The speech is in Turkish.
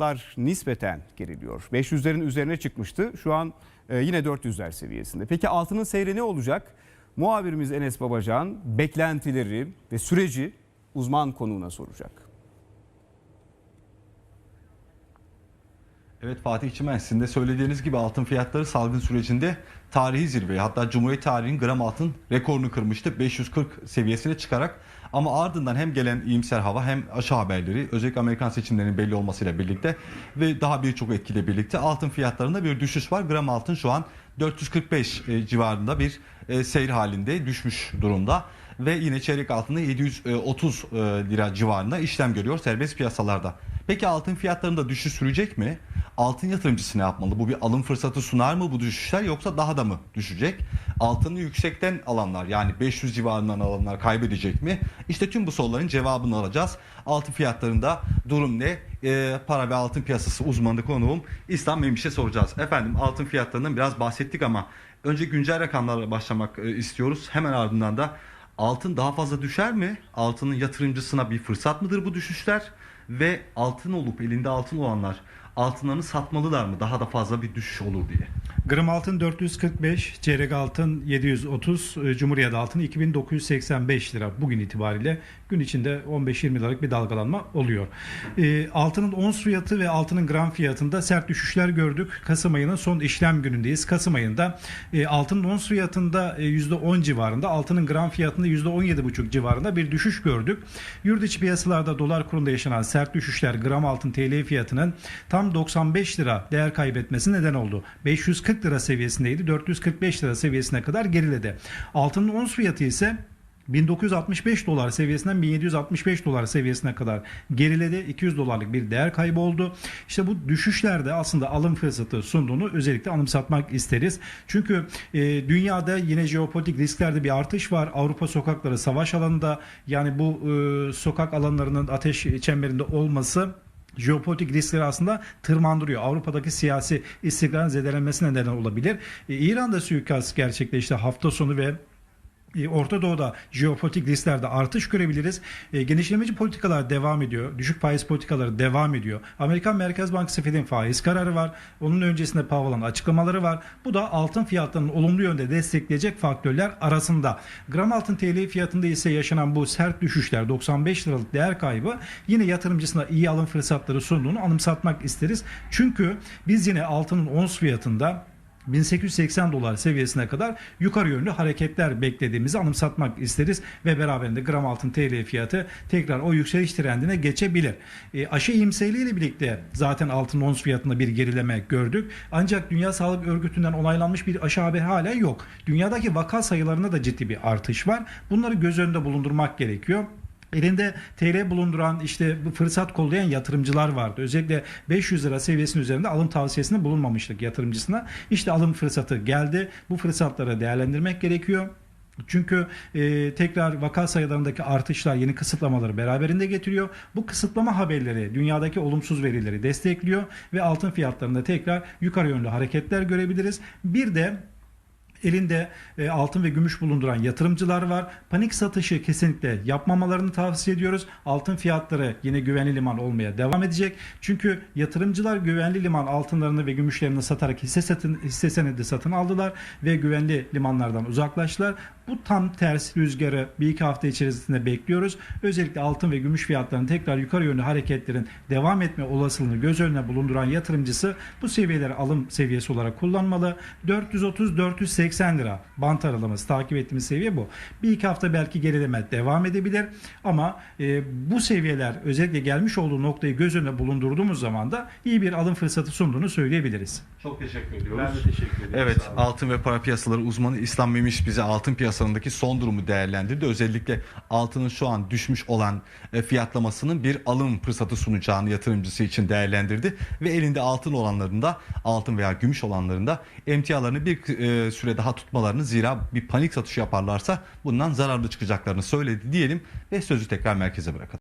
fiyatlar nispeten geriliyor. 500'lerin üzerine çıkmıştı. Şu an e, yine 400'ler seviyesinde. Peki altının seyri ne olacak? Muhabirimiz Enes Babacan beklentileri ve süreci uzman konuğuna soracak. Evet Fatih Çimen sizin de söylediğiniz gibi altın fiyatları salgın sürecinde tarihi zirveye hatta Cumhuriyet tarihinin gram altın rekorunu kırmıştı 540 seviyesine çıkarak ama ardından hem gelen iyimser hava hem aşı haberleri özellikle Amerikan seçimlerinin belli olmasıyla birlikte ve daha birçok etkiyle birlikte altın fiyatlarında bir düşüş var. Gram altın şu an 445 e, civarında bir e, seyir halinde düşmüş durumda ve yine çeyrek altında 730 e, lira civarında işlem görüyor serbest piyasalarda. Peki altın fiyatlarında düşüş sürecek mi? Altın yatırımcısı ne yapmalı? Bu bir alım fırsatı sunar mı bu düşüşler yoksa daha da mı düşecek? Altını yüksekten alanlar yani 500 civarından alanlar kaybedecek mi? İşte tüm bu soruların cevabını alacağız. Altın fiyatlarında durum ne? Ee, para ve altın piyasası uzmanı konuğum İslam Memiş'e soracağız. Efendim altın fiyatlarından biraz bahsettik ama önce güncel rakamlarla başlamak e, istiyoruz. Hemen ardından da altın daha fazla düşer mi? Altının yatırımcısına bir fırsat mıdır bu düşüşler? Ve altın olup elinde altın olanlar altınlarını satmalılar mı? Daha da fazla bir düşüş olur diye. Gram altın 445, çeyrek altın 730, e, Cumhuriyet altın 2985 lira bugün itibariyle gün içinde 15-20 liralık bir dalgalanma oluyor. E, altının ons fiyatı ve altının gram fiyatında sert düşüşler gördük. Kasım ayının son işlem günündeyiz. Kasım ayında e, altının ons fiyatında e, %10 civarında, altının gram fiyatında %17,5 civarında bir düşüş gördük. Yurt içi piyasalarda dolar kurunda yaşanan sert düşüşler gram altın TL fiyatının tam 95 lira değer kaybetmesi neden oldu. 540 lira seviyesindeydi. 445 lira seviyesine kadar geriledi. Altının ons fiyatı ise 1965 dolar seviyesinden 1765 dolar seviyesine kadar geriledi. 200 dolarlık bir değer kaybı oldu. İşte bu düşüşlerde aslında alım fırsatı sunduğunu özellikle anımsatmak isteriz. Çünkü e, dünyada yine jeopolitik risklerde bir artış var. Avrupa sokakları savaş alanında yani bu e, sokak alanlarının ateş çemberinde olması jeopolitik riskleri aslında tırmandırıyor. Avrupa'daki siyasi istikrarın zedelenmesine neden olabilir. İran'da suikast gerçekleşti hafta sonu ve Orta Doğu'da jeopolitik risklerde artış görebiliriz. E, genişlemeci politikalar devam ediyor. Düşük faiz politikaları devam ediyor. Amerikan Merkez Bankası Fed'in faiz kararı var. Onun öncesinde Powell'ın açıklamaları var. Bu da altın fiyatlarının olumlu yönde destekleyecek faktörler arasında. Gram altın TL fiyatında ise yaşanan bu sert düşüşler 95 liralık değer kaybı yine yatırımcısına iyi alım fırsatları sunduğunu anımsatmak isteriz. Çünkü biz yine altının ons fiyatında 1880 dolar seviyesine kadar yukarı yönlü hareketler beklediğimizi anımsatmak isteriz ve beraberinde gram altın TL fiyatı tekrar o yükseliş trendine geçebilir. E, aşı iyimserliğiyle birlikte zaten altın ons fiyatında bir gerileme gördük. Ancak Dünya Sağlık Örgütü'nden onaylanmış bir aşı haberi hala yok. Dünyadaki vaka sayılarında da ciddi bir artış var. Bunları göz önünde bulundurmak gerekiyor. Elinde TL bulunduran işte fırsat kollayan yatırımcılar vardı. Özellikle 500 lira seviyesinin üzerinde alım tavsiyesinde bulunmamıştık yatırımcısına. İşte alım fırsatı geldi. Bu fırsatları değerlendirmek gerekiyor. Çünkü e, tekrar vaka sayılarındaki artışlar yeni kısıtlamaları beraberinde getiriyor. Bu kısıtlama haberleri dünyadaki olumsuz verileri destekliyor ve altın fiyatlarında tekrar yukarı yönlü hareketler görebiliriz. Bir de elinde e, altın ve gümüş bulunduran yatırımcılar var. Panik satışı kesinlikle yapmamalarını tavsiye ediyoruz. Altın fiyatları yine güvenli liman olmaya devam edecek. Çünkü yatırımcılar güvenli liman altınlarını ve gümüşlerini satarak hisse, satın, hisse senedi satın aldılar ve güvenli limanlardan uzaklaştılar. Bu tam tersi rüzgarı bir iki hafta içerisinde bekliyoruz. Özellikle altın ve gümüş fiyatlarının tekrar yukarı yönlü hareketlerin devam etme olasılığını göz önüne bulunduran yatırımcısı bu seviyeleri alım seviyesi olarak kullanmalı. 430-480 lira bant aralaması takip ettiğimiz seviye bu. Bir iki hafta belki gerileme devam edebilir ama e, bu seviyeler özellikle gelmiş olduğu noktayı göz önüne bulundurduğumuz zaman da iyi bir alım fırsatı sunduğunu söyleyebiliriz. Çok teşekkür ediyoruz. Ben de teşekkür ederim. Evet, altın ve para piyasaları uzmanı İslam Memiş bize altın piyasalarındaki son durumu değerlendirdi. Özellikle altının şu an düşmüş olan e, fiyatlamasının bir alım fırsatı sunacağını yatırımcısı için değerlendirdi ve elinde altın olanlarında, altın veya gümüş olanlarında emtialarını bir e, süre daha tutmalarını zira bir panik satışı yaparlarsa bundan zararlı çıkacaklarını söyledi diyelim ve sözü tekrar merkeze bırakalım.